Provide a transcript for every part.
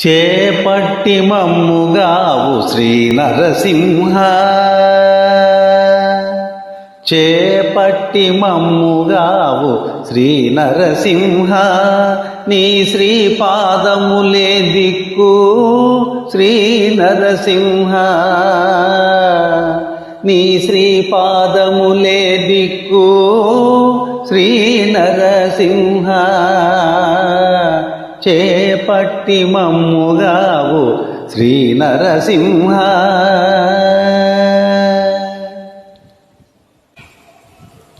చేపట్టి మమ్ముగావు శ్రీ నరసింహ చేపట్టి మమ్ముగావు శ్రీ నరసింహ నీ శ్రీ పాదములే దిక్కు శ్రీ నరసింహ నీ శ్రీ పాదములే దిక్కు శ్రీ నరసింహ చేపట్టి మమ్ముగావు శ్రీ నరసింహ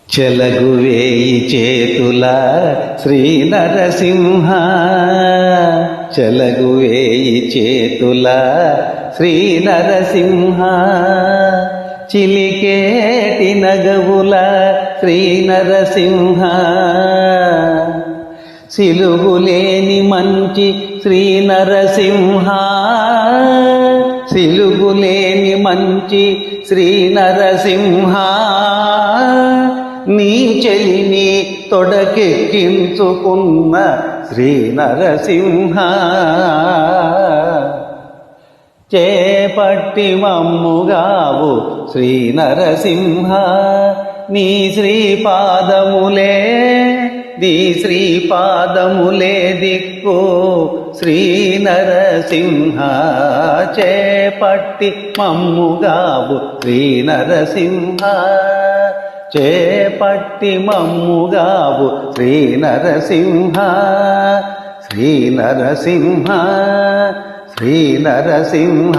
చెలగు వేయి చేతుల శ్రీ నరసింహ చెలగు వేయి చేతుల శ్రీ నరసింహ చిలికేటి నగవుల శ్రీ నరసింహ సిలుగులేని మంచి శ్రీ నరసింహ సిలుగులేని మంచి శ్రీ నరసింహ నీ చెలిని తొడకెక్కించుకున్న శ్రీ నరసింహ చేపట్టి మమ్ముగావు శ్రీ నరసింహ నీ శ్రీ పాదములే నీ శ్రీపాదములే దిక్కు శ్రీ నరసింహ చేపట్టి మమ్ముగావు శ్రీ నరసింహ చేపట్టి మమ్ముగావు శ్రీ నరసింహ శ్రీ నరసింహ శ్రీ నరసింహ